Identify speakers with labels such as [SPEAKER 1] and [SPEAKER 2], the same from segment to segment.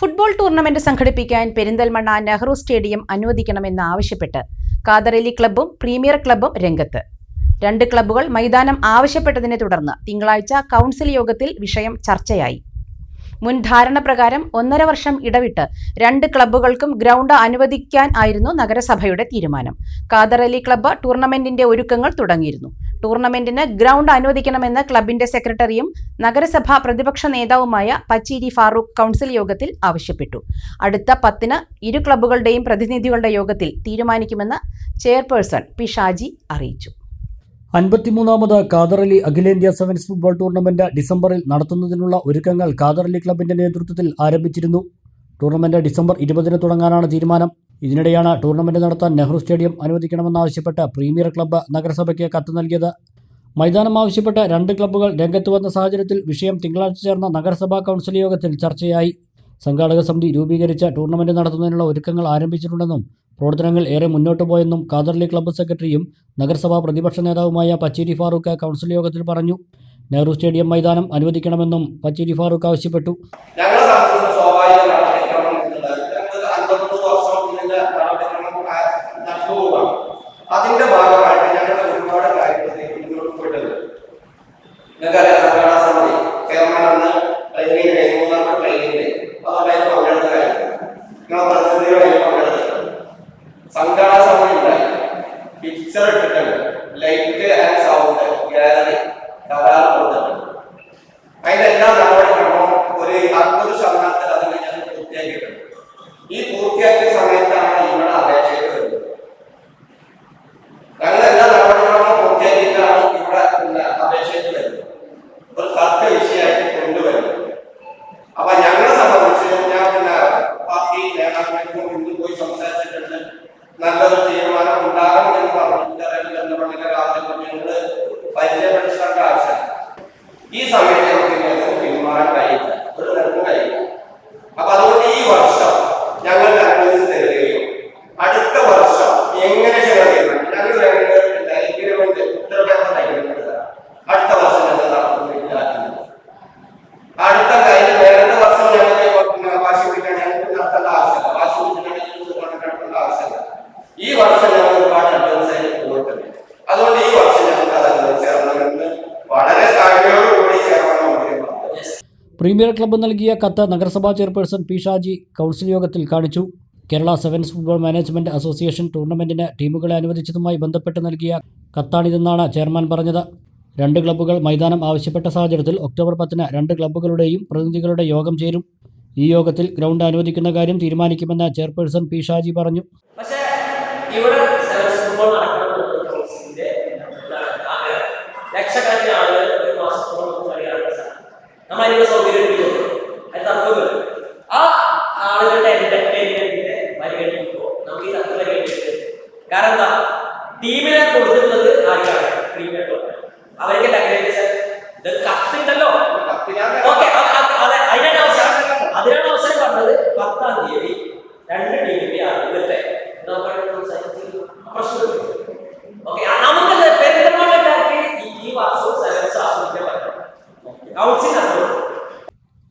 [SPEAKER 1] Football tournament സംഘടിപ്പിക്കാൻ Perinthalmanna Nehru stadium അനുവദിക്കണമെന്ന് ആവശ്യപ്പെട്ട് കാതറലി ക്ലബ്ബും പ്രീമിയർ ക്ലബ്ബും രംഗത്ത്. രണ്ട് ക്ലബ്ബുകൾ മൈതാനം ആവശ്യപ്പെട്ടതിനെ തുടർന്ന് തിങ്കളാഴ്ച കൗൺസിൽ യോഗത്തിൽ വിഷയം ചർച്ചയായി. മുൻ ധാരണ പ്രകാരം ഒന്നര വർഷം ഇടവിട്ട് രണ്ട് ക്ലബ്ബുകൾക്കും ഗ്രൗണ്ട് അനുവദിക്കാൻ ആയിരുന്നു നഗരസഭയുടെ തീരുമാനം. കാതറലി ക്ലബ്ബ് ടൂർണമെന്റിന്റെ ഒരുക്കങ്ങൾ തുടങ്ങിയിരുന്നു. ടൂർണമെന്റിന് ഗ്രൗണ്ട് അനുവദിക്കണമെന്ന് ക്ലബിന്റെ സെക്രട്ടറിയും നഗരസഭാ പ്രതിപക്ഷ നേതാവുമായ പച്ചീരി ഫാറൂഖ് കൗൺസിൽ യോഗത്തിൽ ആവശ്യപ്പെട്ടു. അടുത്ത പത്തിന് ഇരു ക്ലബ്ബുകളുടെയും പ്രതിനിധികളുടെ യോഗത്തിൽ തീരുമാനിക്കുമെന്ന് ചെയർപേഴ്സൺ പി ഷാജി അറിയിച്ചു.
[SPEAKER 2] അൻപത്തിമൂന്നാമത് അലി അഖിലേന്ത്യാ സെവൻസ് ഫുട്ബോൾ ടൂർണമെന്റ് ഡിസംബറിൽ നടത്തുന്നതിനുള്ള ഒരുക്കങ്ങൾ അലി ക്ലബിന്റെ നേതൃത്വത്തിൽ ആരംഭിച്ചിരുന്നു. ടൂർണമെന്റ് ഡിസംബർ ഇരുപതിന് തുടങ്ങാനാണ് തീരുമാനം. ഇതിനിടെയാണ് ടൂർണമെന്റ് നടത്താൻ നെഹ്റു സ്റ്റേഡിയം അനുവദിക്കണമെന്നാവശ്യപ്പെട്ട് പ്രീമിയർ ക്ലബ്ബ് നഗരസഭയ്ക്ക് കത്ത് നൽകിയത്. മൈതാനം ആവശ്യപ്പെട്ട് രണ്ട് ക്ലബ്ബുകൾ രംഗത്ത് വന്ന സാഹചര്യത്തിൽ വിഷയം തിങ്കളാഴ്ച ചേർന്ന നഗരസഭാ കൗൺസിൽ യോഗത്തിൽ ചർച്ചയായി. സംഘാടക സമിതി രൂപീകരിച്ച ടൂർണമെന്റ് നടത്തുന്നതിനുള്ള ഒരുക്കങ്ങൾ ആരംഭിച്ചിട്ടുണ്ടെന്നും പ്രവർത്തനങ്ങൾ ഏറെ മുന്നോട്ട് പോയെന്നും ഖാദർലി ക്ലബ്ബ് സെക്രട്ടറിയും നഗരസഭാ പ്രതിപക്ഷ നേതാവുമായ പച്ചേരി ഫാറൂഖ് കൗൺസിൽ യോഗത്തിൽ പറഞ്ഞു. നെഹ്റു സ്റ്റേഡിയം മൈതാനം അനുവദിക്കണമെന്നും പച്ചേരി ഫാറൂഖ് ആവശ്യപ്പെട്ടു.
[SPEAKER 3] നിങ്ങൾക്കറിയാം സംഘടനാ സമിതി ചെയർമാൻ അന്ന് ട്രെയിനിങ്ങിന്റെ മൂന്നാമത്തെ ട്രെയിനിങ്ങിന്റെ അതുമായി പങ്കെടുത്ത കാര്യം. നിങ്ങളെ പ്രതിനിധികളായി പങ്കെടുത്തിട്ടുണ്ട്. സംഘടനാ സമിതി ഉണ്ടായി. പിക്ചർ ഇട്ടിട്ടുണ്ട്.
[SPEAKER 2] പ്രീമിയർ ക്ലബ്ബ് നൽകിയ കത്ത് നഗരസഭാ ചെയർപേഴ്സൺ പി ഷാജി കൗൺസിൽ യോഗത്തിൽ കാണിച്ചു. Kerala sevens football management association ടൂർണമെന്റിന് ടീമുകളെ അനുവദിച്ചതുമായി ബന്ധപ്പെട്ട് നൽകിയ കത്താണിതെന്നാണ് ചെയർമാൻ പറഞ്ഞത്. രണ്ട് ക്ലബ്ബുകൾ മൈതാനം ആവശ്യപ്പെട്ട സാഹചര്യത്തിൽ ഒക്ടോബർ പത്തിന് രണ്ട് ക്ലബ്ബുകളുടെയും പ്രതിനിധികളുടെ യോഗം ചേരും. ഈ യോഗത്തിൽ ഗ്രൗണ്ട് അനുവദിക്കുന്ന കാര്യം തീരുമാനിക്കുമെന്ന് ചെയർപേഴ്സൺ പി ഷാജി പറഞ്ഞു.
[SPEAKER 4] പക്ഷേ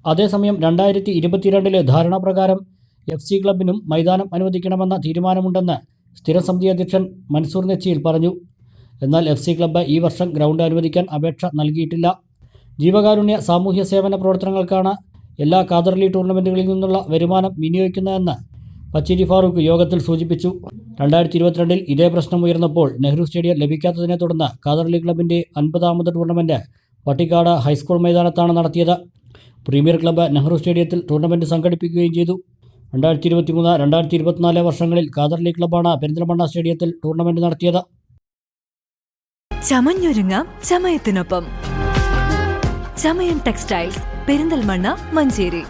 [SPEAKER 2] അതേസമയം രണ്ടായിരത്തി ഇരുപത്തിരണ്ടിലെ ധാരണാപ്രകാരം എഫ് സി ക്ലബിനും മൈതാനം അനുവദിക്കണമെന്ന തീരുമാനമുണ്ടെന്ന് സ്ഥിരം സമിതി അധ്യക്ഷൻ മൻസൂർ നെച്ചിയിൽ പറഞ്ഞു. എന്നാൽ എഫ് സി ക്ലബ്ബ് ഈ വർഷം ഗ്രൗണ്ട് അനുവദിക്കാൻ അപേക്ഷ നൽകിയിട്ടില്ല. ജീവകാരുണ്യ സാമൂഹ്യ സേവന പ്രവർത്തനങ്ങൾക്കാണ് എല്ലാ കാതർലി ടൂർണമെന്റുകളിൽ നിന്നുള്ള വരുമാനം വിനിയോഗിക്കുന്നതെന്ന് പച്ചേരി ഫാറൂഖ് യോഗത്തിൽ സൂചിപ്പിച്ചു. രണ്ടായിരത്തി ഇരുപത്തിരണ്ടിൽ ഇതേ പ്രശ്നം ഉയർന്നപ്പോൾ നെഹ്റു സ്റ്റേഡിയം ലഭിക്കാത്തതിനെ തുടർന്ന് കാതർലി ക്ലബിന്റെ അൻപതാമത് ടൂർണമെന്റ് പട്ടിക്കാട് ഹൈസ്കൂൾ മൈതാനത്താണ് നടത്തിയത്. പ്രീമിയർ ക്ലബ്ബ് നെഹ്റു സ്റ്റേഡിയത്തിൽ ടൂർണമെന്റ് സംഘടിപ്പിക്കുകയും ചെയ്തു. രണ്ടായിരത്തി ഇരുപത്തി മൂന്ന് രണ്ടായിരത്തി ഇരുപത്തിനാല് വർഷങ്ങളിൽ കാദർലി ക്ലബ്ബാണ് പെരിന്തൽമണ്ണ സ്റ്റേഡിയത്തിൽ ടൂർണമെന്റ് നടത്തിയത്.
[SPEAKER 5] ചമഞ്ഞൊരുങ്ങാം ചമയത്തിനൊപ്പം. ചമയം ടെക്സ്റ്റൈൽസ് പെരിന്തൽമണ്ണ മഞ്ചേരി.